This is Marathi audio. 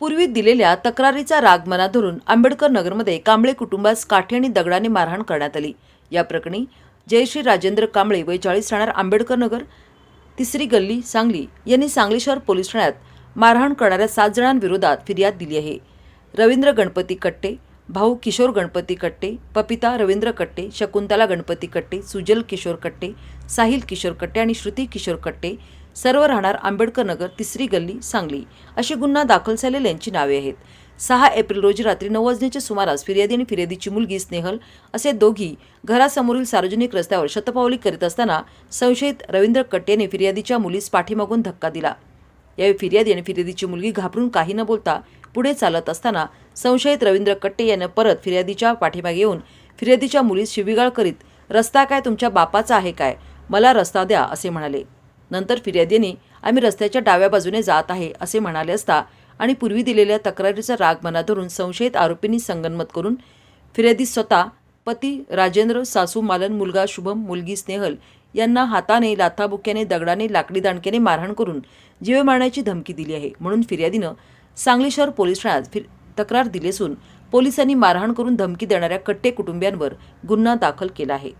पूर्वी दिलेल्या तक्रारीचा राग मना धरून आंबेडकर नगरमध्ये कांबळे कुटुंबास काठी आणि दगडाने मारहाण करण्यात आली. या प्रकरणी जयश्री राजेंद्र कांबळे वय चाळीस राहणार आंबेडकर नगर तिसरी गल्ली सांगली यांनी सांगली शहर पोलीस ठाण्यात मारहाण करणाऱ्या सात जणांविरोधात फिर्याद दिली आहे. रवींद्र गणपती कट्टे भाऊ किशोर गणपती कट्टे पपिता रवींद्र कट्टे शकुंतला गणपती कट्टे सुजल किशोर कट्टे साहिल किशोर कट्टे आणि श्रुती किशोर कट्टे सर्व राहणार आंबेडकर नगर तिसरी गल्ली सांगली. अशी गुन्हा दाखल झालेल्यांची नावे आहेत. सहा एप्रिल रोजी रात्री नऊ वाजण्याच्या सुमारास फिर्यादी आणि फिर्यादीची मुलगी स्नेहल असे दोघी घरासमोरील सार्वजनिक रस्त्यावर शतपावली करीत असताना संशयित रवींद्र कट्टे यांनी फिर्यादीच्या मुलीस पाठीमागून धक्का दिला. यावेळी फिर्यादी आणि फिर्यादीची मुलगी घाबरून काही न बोलता पुढे चालत असताना संशयित रवींद्र कट्टे यानं परत फिर्यादीच्या पाठीमागे येऊन फिर्यादीच्या मुलीस शिवीगाळ करीत रस्ता काय तुमच्या बापाचा आहे काय? मला रस्ता द्या असे म्हणाले. नंतर फिर्यादीने आम्ही रस्त्याच्या डाव्या बाजूने जात आहे असे म्हणाले असता आणि पूर्वी दिलेल्या तक्रारीचा राग मनात धरून संशयित आरोपींनी संगनमत करून फिर्यादी स्वतः पती राजेंद्र सासू मालन मुलगा शुभम मुलगी स्नेहल यांना हाताने लाथाबुक्याने दगडाने लाकडी दांडक्याने मारहाण करून जीवे मारण्याची धमकी दिली आहे. म्हणून फिर्यादीनं सांगली शहर पोलीस ठाण्यात फिर तक्रार दिली असून पोलिसांनी मारहाण करून धमकी देणाऱ्या कट्टे कुटुंबियांवर गुन्हा दाखल केला आहे.